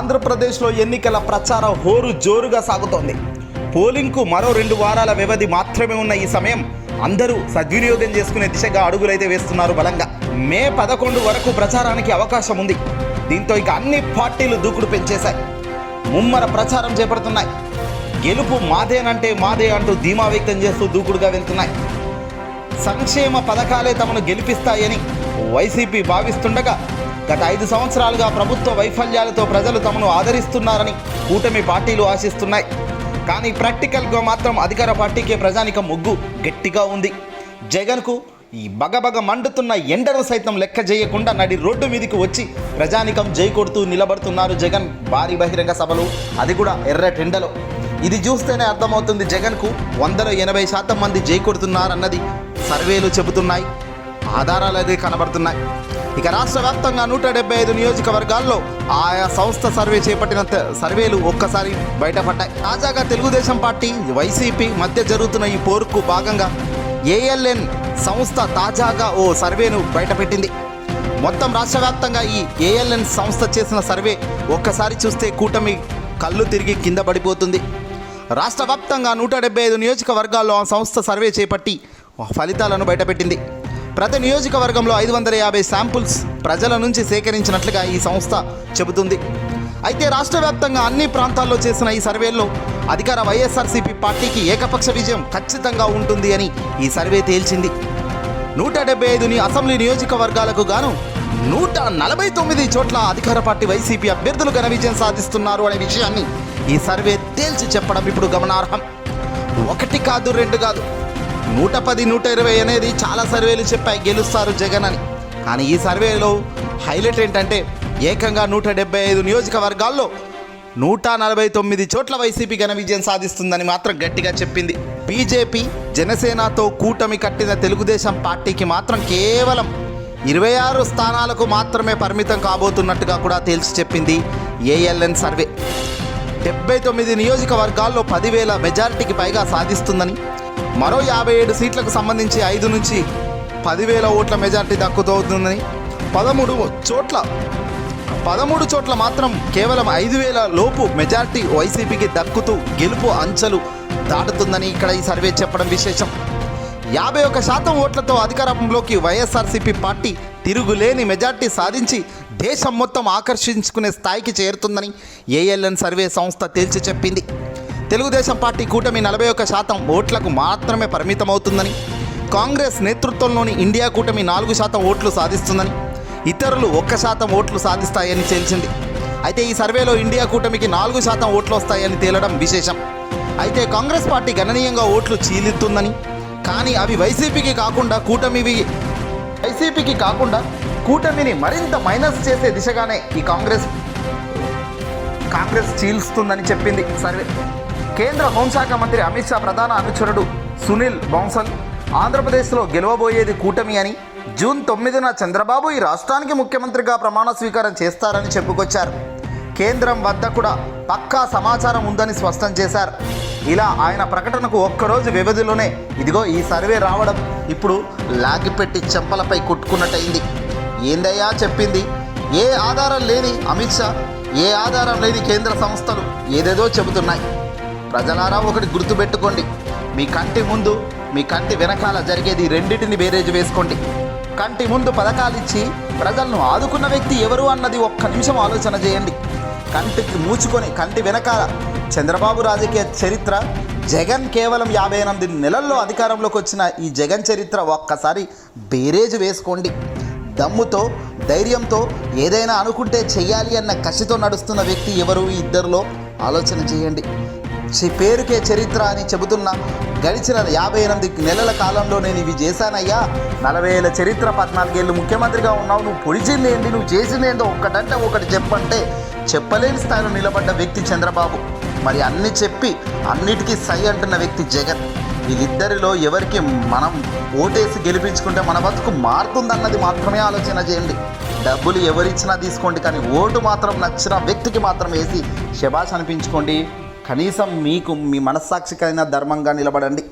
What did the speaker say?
ఆంధ్రప్రదేశ్లో ఎన్నికల ప్రచారం హోరు జోరుగా సాగుతోంది. పోలింగ్కు మరో రెండు వారాల వ్యవధి మాత్రమే ఉన్న ఈ సమయం అందరూ సద్వినియోగం చేసుకునే దిశగా అడుగులైతే వేస్తున్నారు బలంగా. మే పదకొండు వరకు ప్రచారానికి అవకాశం ఉంది. దీంతో ఇక అన్ని పార్టీలు దూకుడు పెంచేశాయి. ముమ్మర ప్రచారం చేపడుతున్నాయి. గెలుపు మాదేనంటే మాదే అంటూ ధీమా వ్యక్తం చేస్తూ దూకుడుగా వెళ్తున్నాయి. సంక్షేమ పథకాలే తమను గెలిపిస్తాయని వైసీపీ భావిస్తుండగా గత ఐదు సంవత్సరాలుగా ప్రభుత్వ వైఫల్యాలతో ప్రజలు తమను ఆదరిస్తున్నారని కూటమి పార్టీలు ఆశిస్తున్నాయి. కానీ ప్రాక్టికల్గా మాత్రం అధికార పార్టీకే ప్రజానిక ముగ్గు గట్టిగా ఉంది. జగన్కు ఈ బగబగ మండుతున్న ఎండను సైతం లెక్క చేయకుండా నడి రోడ్డు మీదకి వచ్చి ప్రజానికం జై కొడుతూ నిలబడుతున్నారు జగన్ భారీ బహిరంగ సభలు. అది కూడా ఎర్రటెండలో ఇది చూస్తేనే అర్థమవుతుంది జగన్కు వందలో ఎనభై శాతం మంది జై కొడుతున్నారన్నది సర్వేలు చెబుతున్నాయి. ఆధారాలు అది కనబడుతున్నాయి. ఇక రాష్ట్ర వ్యాప్తంగా నూట డెబ్బై ఐదు నియోజకవర్గాల్లో ఆయా సంస్థ సర్వే చేపట్టిన సర్వేలు ఒక్కసారి బయటపడ్డాయి. తాజాగా తెలుగుదేశం పార్టీ వైసీపీ మధ్య జరుగుతున్న ఈ పోరుకు భాగంగా ఏఎల్ఎన్ సంస్థ తాజాగా ఓ సర్వేను బయటపెట్టింది. మొత్తం రాష్ట్ర వ్యాప్తంగా ఈ ఏఎల్ఎన్ సంస్థ చేసిన సర్వే ఒక్కసారి చూస్తే కూటమి కళ్ళు తిరిగి కింద పడిపోతుంది. రాష్ట్ర వ్యాప్తంగా నూట డెబ్బై ఐదు నియోజకవర్గాల్లో ఆ సంస్థ సర్వే చేపట్టి ఫలితాలను బయటపెట్టింది. ప్రతి నియోజకవర్గంలో ఐదు వందల యాభై శాంపుల్స్ ప్రజల నుంచి సేకరించినట్లుగా ఈ సంస్థ చెబుతుంది. అయితే రాష్ట్ర వ్యాప్తంగా అన్ని ప్రాంతాల్లో చేసిన ఈ సర్వేల్లో అధికార వైఎస్ఆర్సీపీ పార్టీకి ఏకపక్ష విజయం ఖచ్చితంగా ఉంటుంది అని ఈ సర్వే తేల్చింది. నూట డెబ్బై ఐదుని అసెంబ్లీ నియోజకవర్గాలకు గాను నూట నలభై తొమ్మిది చోట్ల అధికార పార్టీ వైసీపీ అభ్యర్థులు ఘన విజయం సాధిస్తున్నారు అనే విషయాన్ని ఈ సర్వే తేల్చి చెప్పడం ఇప్పుడు గమనార్హం. ఒకటి కాదు రెండు కాదు నూట పది నూట ఇరవై అనేది చాలా సర్వేలు చెప్పాయి గెలుస్తారు జగన్ అని. కానీ ఈ సర్వేలో హైలైట్ ఏంటంటే ఏకంగా నూట డెబ్బై ఐదు నియోజకవర్గాల్లో నూట నలభై తొమ్మిది చోట్ల వైసీపీ ఘన విజయం సాధిస్తుందని మాత్రం గట్టిగా చెప్పింది. బీజేపీ జనసేనతో కూటమి కట్టిన తెలుగుదేశం పార్టీకి మాత్రం కేవలం ఇరవై ఆరు స్థానాలకు మాత్రమే పరిమితం కాబోతున్నట్టుగా కూడా తేల్చి చెప్పింది ఏఎల్ఎన్ సర్వే. డెబ్బై తొమ్మిది నియోజకవర్గాల్లో పదివేల మెజారిటీకి పైగా సాధిస్తుందని మరో యాభై ఏడు సీట్లకు సంబంధించి ఐదు నుంచి పదివేల ఓట్ల మెజార్టీ దక్కుతోందని పదమూడు చోట్ల పదమూడు చోట్ల మాత్రం కేవలం ఐదు వేల లోపు మెజార్టీ వైసీపీకి దక్కుతూ గెలుపు అంచెలు దాటుతుందని ఇక్కడ ఈ సర్వే చెప్పడం విశేషం. యాభై ఒక్క శాతం ఓట్లతో అధికారంలోకి వైఎస్ఆర్సీపీ పార్టీ తిరుగులేని మెజార్టీ సాధించి దేశం మొత్తం ఆకర్షించుకునే స్థాయికి చేరుతుందని ఏఎల్ఎన్ సర్వే సంస్థ తేల్చి చెప్పింది. తెలుగుదేశం పార్టీ కూటమి నలభై ఒక్క శాతం ఓట్లకు మాత్రమే పరిమితమవుతుందని కాంగ్రెస్ నేతృత్వంలోని ఇండియా కూటమి నాలుగు శాతం ఓట్లు సాధిస్తుందని ఇతరులు ఒక్క శాతం ఓట్లు సాధిస్తాయని తేల్చింది. అయితే ఈ సర్వేలో ఇండియా కూటమికి నాలుగు శాతం ఓట్లు వస్తాయని తేలడం విశేషం. అయితే కాంగ్రెస్ పార్టీ గణనీయంగా ఓట్లు చీలిస్తుందని కానీ అవి వైసీపీకి కాకుండా కూటమివి వైసీపీకి కాకుండా కూటమిని మరింత మైనస్ చేసే దిశగానే ఈ కాంగ్రెస్ కాంగ్రెస్ చీల్స్తుందని చెప్పింది సర్వే. కేంద్ర హోంశాఖ మంత్రి అమిత్ షా ప్రధాన అనుచరుడు సునీల్ బౌన్సల్ ఆంధ్రప్రదేశ్లో గెలవబోయేది కూటమి అని జూన్ తొమ్మిదిన చంద్రబాబు ఈ రాష్ట్రానికి ముఖ్యమంత్రిగా ప్రమాణ స్వీకారం చేస్తారని చెప్పుకొచ్చారు. కేంద్రం వద్ద కూడా పక్కా సమాచారం ఉందని స్పష్టం చేశారు. ఇలా ఆయన ప్రకటనకు ఒక్కరోజు వ్యవధిలోనే ఇదిగో ఈ సర్వే రావడం ఇప్పుడు లాగిపెట్టి చెంపలపై కొట్టుకున్నట్టయింది. ఏందయ్యా చెప్పింది? ఏ ఆధారం లేని అమిత్ షా ఏ ఆధారం లేని కేంద్ర సంస్థలు ఏదేదో చెబుతున్నాయి. ప్రజలారా ఒకటి గుర్తుపెట్టుకోండి. మీ కంటి ముందు మీ కంటి వెనకాల జరిగేది రెండింటిని బేరేజ్ వేసుకోండి. కంటి ముందు పథకాలు ఇచ్చి ప్రజలను ఆదుకున్న వ్యక్తి ఎవరు అన్నది ఒక్క నిమిషం ఆలోచన చేయండి. కంటికి మూచుకొని కంటి వెనకాల చంద్రబాబు రాజకీయ చరిత్ర జగన్ కేవలం యాభై ఎనిమిది నెలల్లో అధికారంలోకి వచ్చిన ఈ జగన్ చరిత్ర ఒక్కసారి బేరేజ్ వేసుకోండి. దమ్ముతో ధైర్యంతో ఏదైనా అనుకుంటే చేయాలి అన్న కసితో నడుస్తున్న వ్యక్తి ఎవరు? ఇద్దరిలో ఆలోచన చేయండి. శ్రీ పేరుకే చరిత్ర అని చెబుతున్న గడిచిన యాభై ఎనిమిది నెలల కాలంలో నేను ఇవి చేశానయ్యా. నలభై ఏళ్ళ చరిత్ర పద్నాలుగేళ్ళు ముఖ్యమంత్రిగా ఉన్నావు నువ్వు పొడిచింది ఏంటి నువ్వు చేసింది ఏందో ఒక్కటంటే ఒకటి చెప్పంటే చెప్పలేని స్థాయిలో నిలబడ్డ వ్యక్తి చంద్రబాబు. మరి అన్ని చెప్పి అన్నిటికీ సై అంటున్న వ్యక్తి జగన్. వీళ్ళిద్దరిలో ఎవరికి మనం ఓటేసి గెలిపించుకుంటే మన బతుకు మారుతుందన్నది మాత్రమే ఆలోచన చేయండి. డబ్బులు ఎవరిచ్చినా తీసుకోండి కానీ ఓటు మాత్రం నచ్చిన వ్యక్తికి మాత్రం వేసి శబాష్ అనిపించుకోండి. కనీసం మీకు మీ మనస్సాక్షికైనా ధర్మంగా నిలబడండి.